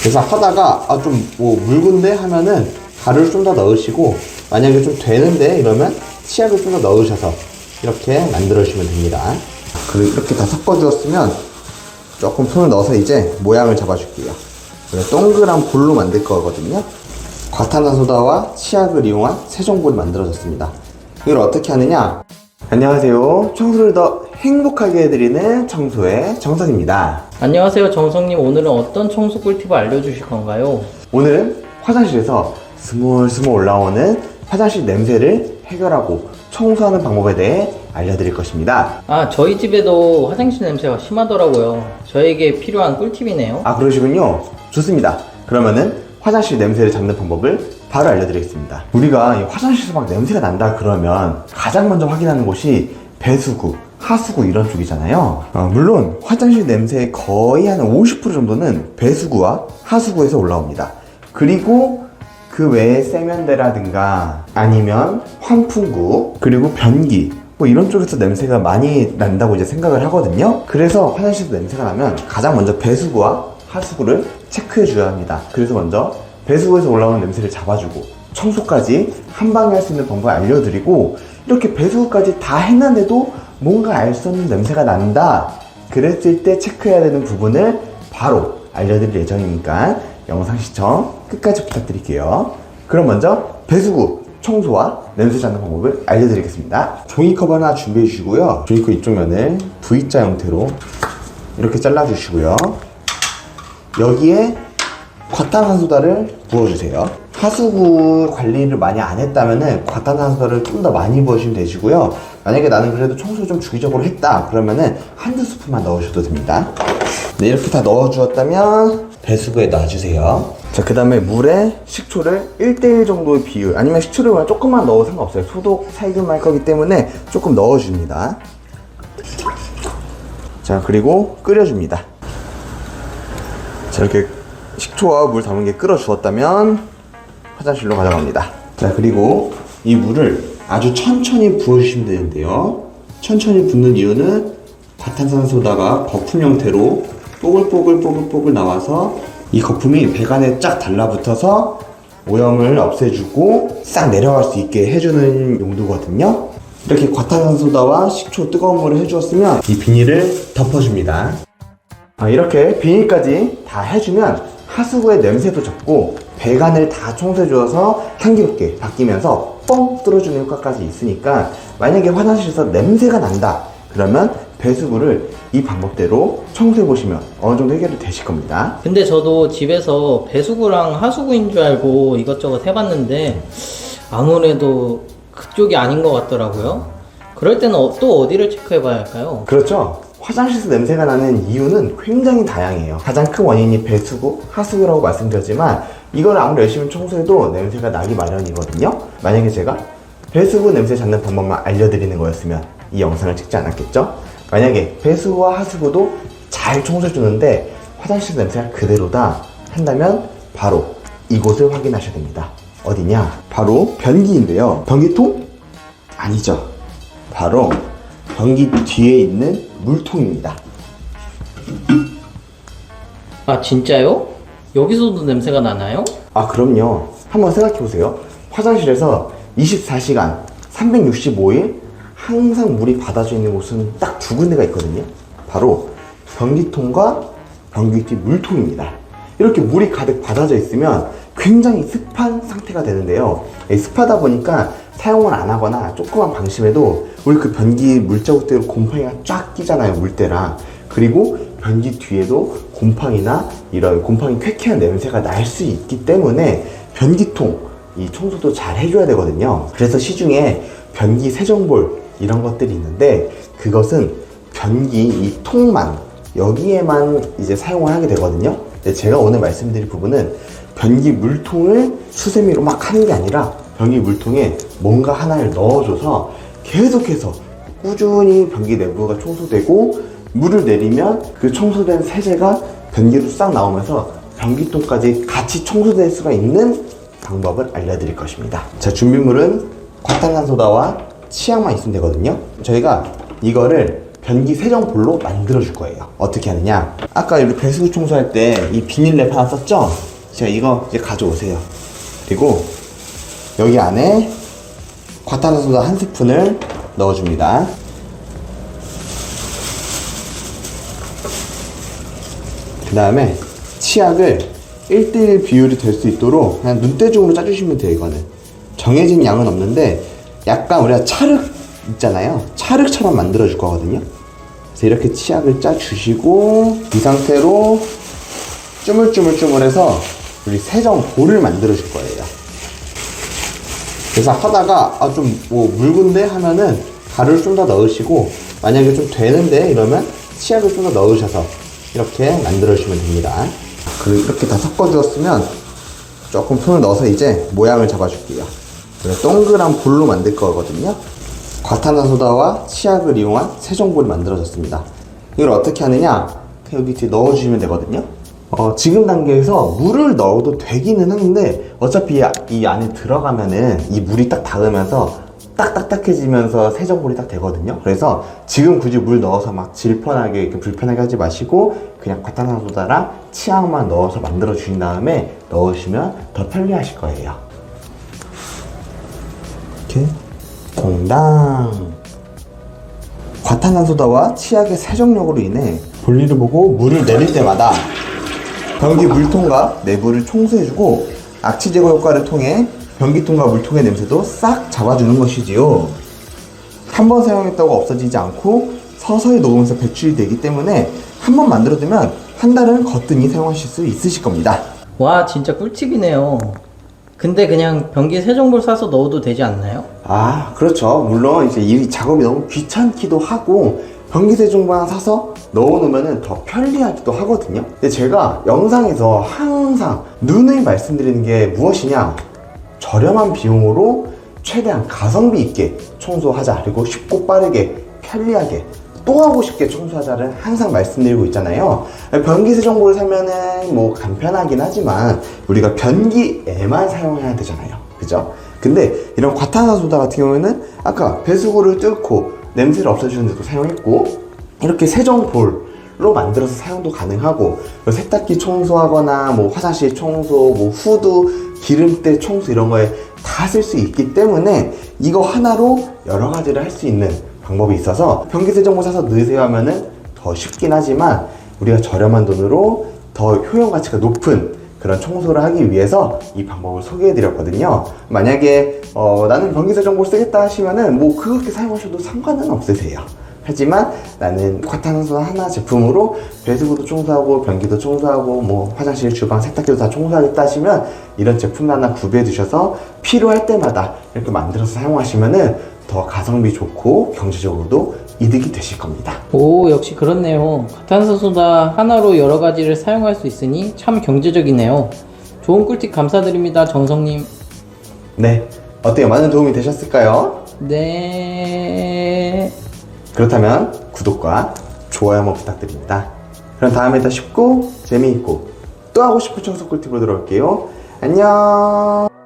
그래서 하다가 아 좀 뭐 묽은데 하면은 가루를 좀 더 넣으시고 만약에 좀 되는데 이러면 치약을 좀 더 넣으셔서 이렇게 만들어 주시면 됩니다. 그리고 이렇게 다 섞어 주었으면 조금 손을 넣어서 이제 모양을 잡아 줄게요. 그래서 동그란 볼로 만들 거거든요. 과탄산소다와 치약을 이용한 세정볼이 만들어졌습니다. 이걸 어떻게 하느냐? 안녕하세요. 청소를 더 행복하게 해드리는 청소의 정석입니다. 안녕하세요 정성님 오늘은 어떤 청소 꿀팁을 알려주실 건가요? 오늘은 화장실에서 스물스물 올라오는 화장실 냄새를 해결하고 청소하는 방법에 대해 알려드릴 것입니다. 아 저희 집에도 화장실 냄새가 심하더라고요 저에게 필요한 꿀팁이네요 아, 그러시군요. 좋습니다. 그러면은 화장실 냄새를 잡는 방법을 바로 알려드리겠습니다. 우리가 이 화장실에서 막 냄새가 난다 그러면 가장 먼저 확인하는 곳이 배수구, 하수구 이런 쪽이잖아요. 어, 물론 화장실 냄새의 거의 한 50% 정도는 배수구와 하수구에서 올라옵니다. 그리고 그 외에 세면대라든가 아니면 환풍구 그리고 변기 뭐 이런 쪽에서 냄새가 많이 난다고 이제 생각을 하거든요. 그래서 화장실에서 냄새가 나면 가장 먼저 배수구와 하수구를 체크해 줘야 합니다. 그래서 먼저 배수구에서 올라오는 냄새를 잡아주고 청소까지 한 방에 할 수 있는 방법을 알려드리고 이렇게 배수구까지 다 했는데도 뭔가 알 수 없는 냄새가 난다. 그랬을 때 체크해야 되는 부분을 바로 알려드릴 예정이니까 영상 시청 끝까지 부탁드릴게요. 그럼 먼저 배수구 청소와 냄새 잡는 방법을 알려드리겠습니다. 종이컵 하나 준비해 주시고요. 종이컵 이쪽 면을 V자 형태로 이렇게 잘라 주시고요. 여기에 과탄산소다를 부어주세요. 하수구 관리를 많이 안 했다면은 과탄산소다를 좀 더 많이 부으시면 되시고요. 만약에 나는 그래도 청소 좀 주기적으로 했다 그러면은 한두 스푼만 넣으셔도 됩니다. 네, 이렇게 다 넣어주었다면 배수구에 놔주세요. 자, 그 다음에 물에 식초를 1대1 정도의 비율 아니면 식초를 그냥 조금만 넣어도 상관없어요. 소독 살균만 할 거기 때문에 조금 넣어줍니다. 자, 그리고 끓여줍니다. 자 이렇게 식초와 물 담은 게 끓어 주었다면 화장실로 가져갑니다. 자 그리고 이 물을 아주 천천히 부어주시면 되는데요. 천천히 붓는 이유는 과탄산소다가 거품 형태로 뽀글뽀글뽀글뽀글 나와서 이 거품이 배관에 쫙 달라붙어서 오염을 없애주고 싹 내려갈 수 있게 해주는 용도거든요. 이렇게 과탄산소다와 식초 뜨거운 물을 해주었으면 이 비닐을 덮어줍니다. 아, 이렇게 비닐까지 다 해주면 하수구의 냄새도 적고 배관을 다 청소해 주어서 향기롭게 바뀌면서 뻥 뚫어주는 효과까지 있으니까 만약에 화장실에서 냄새가 난다 그러면 배수구를 이 방법대로 청소해 보시면 어느 정도 해결이 되실 겁니다. 근데 저도 집에서 배수구랑 하수구인 줄 알고 이것저것 해봤는데 아무래도 그쪽이 아닌 것 같더라고요 그럴 때는 어- 또 어디를 체크해 봐야 할까요? 그렇죠. 화장실에서 냄새가 나는 이유는 굉장히 다양해요. 가장 큰 원인이 배수구, 하수구라고 말씀드렸지만 이걸 아무리 열심히 청소해도 냄새가 나기 마련이거든요. 만약에 제가 배수구 냄새 잡는 방법만 알려드리는 거였으면 이 영상을 찍지 않았겠죠? 만약에 배수구와 하수구도 잘 청소해주는데 화장실 냄새가 그대로다 한다면 바로 이곳을 확인하셔야 됩니다. 어디냐? 바로 변기인데요. 변기통? 아니죠. 바로 변기 뒤에 있는 물통입니다. 아 진짜요? 여기서도 냄새가 나나요? 아, 그럼요. 한번 생각해 보세요. 화장실에서 24시간, 365일 항상 물이 받아져 있는 곳은 딱 두 군데가 있거든요. 바로 변기통과 변기 뒤 물통입니다. 이렇게 물이 가득 받아져 있으면 굉장히 습한 상태가 되는데요. 이 습하다 보니까 사용을 안 하거나 조그만 방심해도 우리 그 변기 물자국대로 곰팡이가 쫙 끼잖아요, 물때랑. 그리고 변기 뒤에도 곰팡이나 이런 곰팡이 쾌쾌한 냄새가 날 수 있기 때문에 변기통 이 청소도 잘 해줘야 되거든요. 그래서 시중에 변기 세정볼 이런 것들이 있는데 그것은 변기 이 통만 여기에만 이제 사용을 하게 되거든요. 제가 오늘 말씀드릴 부분은 변기 물통을 수세미로 막 하는 게 아니라 변기 물통에 뭔가 하나를 넣어줘서 계속해서 꾸준히 변기 내부가 청소되고 물을 내리면 그 청소된 세제가 변기로 싹 나오면서 변기통까지 같이 청소될 수가 있는 방법을 알려드릴 것입니다. 자, 준비물은 과탄산소다와 치약만 있으면 되거든요. 저희가 이거를 변기 세정볼로 만들어 줄 거예요. 어떻게 하느냐? 아까 우리 배수구 청소할 때 이 비닐랩 하나 썼죠? 제가 이거 이제 가져오세요. 그리고 여기 안에 과탄산소다 한 스푼을 넣어줍니다. 그 다음에 치약을 1대1 비율이 될 수 있도록 그냥 눈대중으로 짜주시면 돼요, 이거는. 정해진 양은 없는데 약간 우리가 찰흙 있잖아요. 찰흙처럼 만들어줄 거거든요. 그래서 이렇게 치약을 짜주시고 이 상태로 쭈물쭈물쭈물해서 우리 세정 볼을 만들어 줄 거예요. 그래서 하다가 아 좀 뭐 묽은데 하면은 가루를 좀 더 넣으시고 만약에 좀 되는데 이러면 치약을 좀 더 넣으셔서 이렇게 만들어 주시면 됩니다. 그리고 이렇게 다 섞어 주었으면 조금 손을 넣어서 이제 모양을 잡아 줄게요. 동그란 볼로 만들 거거든요. 과탄산소다와 치약을 이용한 세정볼이 만들어졌습니다. 이걸 어떻게 하느냐? 여기 뒤에 넣어주시면 되거든요. 어, 지금 단계에서 물을 넣어도 되기는 하는데 어차피 이, 이 안에 들어가면은 이 물이 딱 닿으면서 딱딱딱해지면서 세정볼이 딱 되거든요. 그래서 지금 굳이 물 넣어서 막 질펀하게 이렇게 불편하게 하지 마시고 그냥 과탄산소다랑 치약만 넣어서 만들어 주신 다음에 넣으시면 더 편리하실 거예요. 이렇게 동당 과탄산소다와 치약의 세정력으로 인해 볼일을 보고 물을 내릴 때마다 변기 물통과 내부를 청소해주고 악취 제거 효과를 통해 변기통과 물통의 냄새도 싹 잡아주는 것이지요. 한 번 사용했다고 없어지지 않고 서서히 녹으면서 배출이 되기 때문에 한 번 만들어두면 한 달은 거뜬히 사용하실 수 있으실 겁니다. 와 진짜 꿀팁이네요. 근데 그냥 변기 세정볼 사서 넣어도 되지 않나요? 아, 그렇죠. 물론 이제 이 작업이 너무 귀찮기도 하고 변기 세정기 하나 사서 넣어놓으면 더 편리하기도 하거든요. 근데 제가 영상에서 항상 누누이 말씀드리는 게 무엇이냐? 저렴한 비용으로 최대한 가성비 있게 청소하자. 그리고 쉽고 빠르게 편리하게 또 하고 싶게 청소하자를 항상 말씀드리고 있잖아요. 변기 세정기를 사면은 뭐 간편하긴 하지만 우리가 변기에만 사용해야 되잖아요. 그죠? 근데 이런 과탄산소다 같은 경우에는 아까 배수구를 뚫고 냄새를 없애주는 데도 사용했고 이렇게 세정볼로 만들어서 사용도 가능하고 뭐 세탁기 청소하거나 뭐 화장실 청소, 뭐 후드, 기름때 청소 이런 거에 다 쓸 수 있기 때문에 이거 하나로 여러 가지를 할 수 있는 방법이 있어서 변기세정기 사서 넣으세요 하면은 더 쉽긴 하지만 우리가 저렴한 돈으로 더 효용 가치가 높은 그런 청소를 하기 위해서 이 방법을 소개해 드렸거든요. 만약에 어, 나는 변기세정기를 쓰겠다 하시면은 뭐 그렇게 사용하셔도 상관은 없으세요. 하지만 나는 과탄산소 하나 제품으로 배수구도 청소하고 변기도 청소하고 뭐 화장실, 주방, 세탁기도 다 청소하겠다 하시면 이런 제품 하나 구비해 두셔서 필요할 때마다 이렇게 만들어서 사용하시면은 더 가성비 좋고 경제적으로도 이득이 되실 겁니다. 오 역시 그렇네요. 과탄산소다 하나로 여러 가지를 사용할 수 있으니 참 경제적이네요. 좋은 꿀팁 감사드립니다, 정성님. 네. 어때요? 많은 도움이 되셨을까요? 네. 그렇다면 구독과 좋아요 한번 부탁드립니다. 그럼 다음에 더 쉽고 재미있고 또 하고 싶은 청소 꿀팁으로 돌아올게요. 안녕.